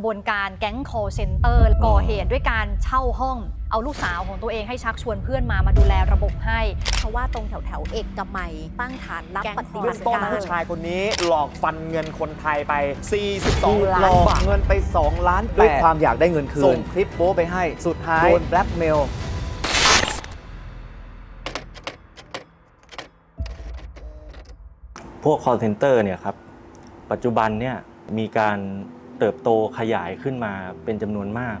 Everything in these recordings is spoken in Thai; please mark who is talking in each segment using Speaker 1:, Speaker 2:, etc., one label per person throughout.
Speaker 1: ขบวนการแก๊ง call center ก่อเหตุด้วยการเช่าห้อง เอาลูกสาวของตัวเองให้ชักชวนเพื่อนมามาดูแลระบบให้
Speaker 2: เพราะว่าตรงแถวแถวๆเอกมัยตั้งฐานรับ
Speaker 3: แก๊ง
Speaker 2: ปฏิ
Speaker 3: เบื้
Speaker 2: บั
Speaker 3: อง
Speaker 2: ติ
Speaker 3: ต้น
Speaker 2: การ
Speaker 3: ผู้ชายคนนี้หลอกฟันเงินคนไทยไป 42
Speaker 4: ถูก
Speaker 3: ล้า
Speaker 4: หล
Speaker 3: น
Speaker 4: อก
Speaker 3: บาท เงินไป 2 ล้าน
Speaker 4: ด้วย
Speaker 3: แปด
Speaker 4: ความอยากได้เงินคื
Speaker 3: ส่
Speaker 4: น
Speaker 3: งคลิปโป๊ไปให้ สุดท้าย
Speaker 4: โดนแบล็กเมล
Speaker 5: พวก call center เนี่ยครับ ปัจจุบันเนี่ยมีการ เติบโตขยายขึ้นมาเป็นจำนวนมาก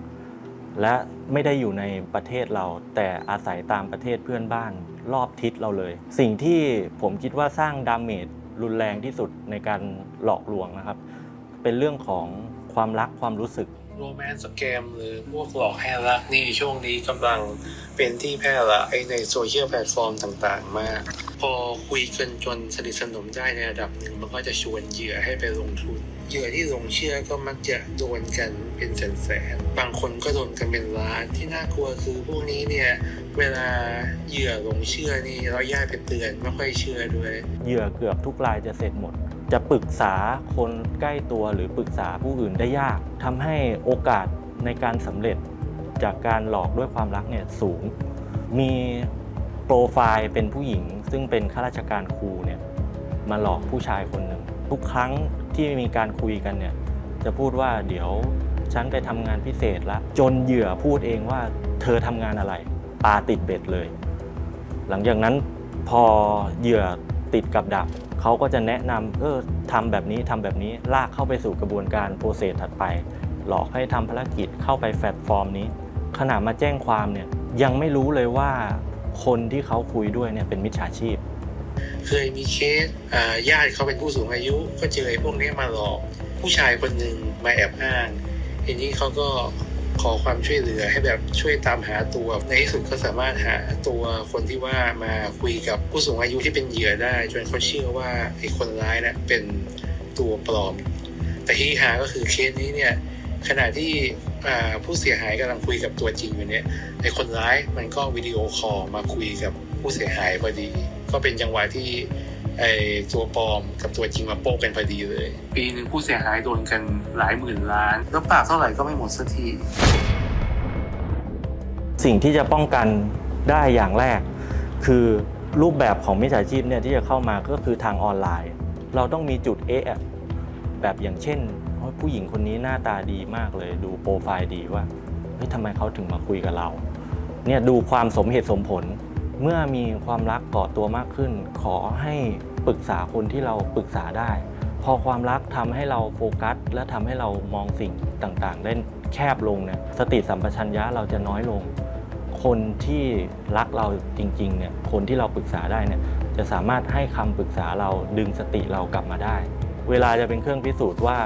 Speaker 5: และไม่ได้อยู่ในประเทศเรา แต่อาศัยตามประเทศเพื่อนบ้านรอบทิศเราเลย สิ่งที่ผมคิดว่าสร้างดาเมจรุนแรงที่สุดในการหลอกลวงนะครับ เป็นเรื่องของความรักความรู้สึก
Speaker 6: โรแมนต์สแกมหรือพวกหลอกให้รักนี่ช่วงนี้กำลังเป็นที่แพร่หลายในโซเชียลแพลตฟอร์มต่างๆ มาก พอคุยกันจนสนิทสนมได้ในระดับหนึ่งมันก็จะชวนเหยื่อให้ไปลงทุน เหยื่อที่หลงเชื่อก็มักจะโดนกันเป็นแสนๆ บางคนก็โดนกันเป็นล้านที่น่ากลัวคือพวกนี้เนี่ยเวลาเหยื่อหลงเชื่อนี่เราย่าไปเตือนไม่ค่อยเชื่อด้วย
Speaker 5: เหยื่อเกือบทุกรายจะเสร็จหมด จะปรึกษาคนใกล้ตัวหรือปรึกษาผู้อื่นได้ยากทำให้โอกาสในการสำเร็จจากการหลอกด้วยความรักเนี่ยสูง มีโปรไฟล์เป็นผู้หญิง ซึ่งเป็นข้าราชการครูเนี่ยมาหลอกผู้ชายคนหนึ่ง ทุกครั้งที่มีการคุยกันเนี่ยจะพูดว่าเดี๋ยวฉันไปทำงานพิเศษละจนเหยื่อพูดเองว่าเธอทำงานอะไรปาติดเบ็ดเลย หลังจากนั้นพอเหยื่อติดกับดักเขาก็จะแนะนำเออทำแบบนี้ทำแบบนี้ลากเข้าไปสู่กระบวนการโปรเซสถัดไป หลอกให้ทำภารกิจเข้าไปแพลตฟอร์มนี้ ขณะมาแจ้งความเนี่ยยังไม่รู้เลยว่าคนที่เขาคุยด้วยเนี่ยเป็นมิจฉาชีพ
Speaker 6: เคยมีเคสญาติเขาเป็นผู้สูงอายุ ก็เจอไอ้พวกนี้มาหลอก ผู้ชายคนหนึ่งมาแอบอ้างทีนี้เขาก็ขอความช่วยเหลือให้แบบช่วยตามหาตัวในที่สุดก็สามารถหาตัวคนที่ว่ามาคุยกับผู้สูงอายุที่เป็นเหยื่อได้ จนเขาเชื่อว่าไอ้คนร้ายนี่ยเป็นตัวปลอม แต่ที่หาก็คือเคสนี้เนี่ยขณะที่ผู้เสียหายกำลังคุยกับตัวจริงอยู่เนี่ยไอ้คนร้ายมันก็วิดีโอคอลมาคุยกับผู้เสียหายพอดี ก็เป็นจังหวะที่ไอ้ตัวปลอมกับตัวจริงมาโป๊กกันพอดีเลย ปีหนึ่งผู้เสียหายโดนกันหลายหมื่นล้าน แล้วปราบเท่าไหร่ก็ไม่หมดสักที
Speaker 5: สิ่งที่จะป้องกันได้อย่างแรก คือรูปแบบของมิจฉาชีพเนี่ยที่จะเข้ามาก็คือทางออนไลน์ เราต้องมีจุดเอะแบบอย่างเช่นโอ้ยผู้หญิงคนนี้หน้าตาดีมากเลย ดูโปรไฟล์ดีว่าเฮ้ยทำไมเขาถึงมาคุยกับเราเนี่ยดูความสมเหตุสมผล เมื่อมีความรักกาะตัวมากขึ้น ขอให้ปรึกษาคนที่เราปรึกษาได้ พอความรักทำให้เราโฟกัส และทำให้เรามองสิ่งต่างๆ ได้แคบลงเนี่ยสติสัมปชัญญะเราจะน้อยลง คนที่รักเราจริงๆเนี่ยคนที่เราปรึกษาได้เนี่ยจะสามารถให้คำปรึกษาเราดึงสติเรากลับมาได้ เวลาจะเป็นเครื่องพิสูจน์ว่า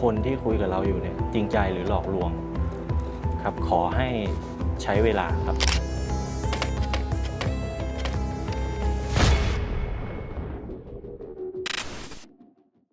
Speaker 5: คนที่คุยกับเราอยู่เนี่ยจริงใจหรือหลอกลวงครับขอให้ใช้เวลาครับ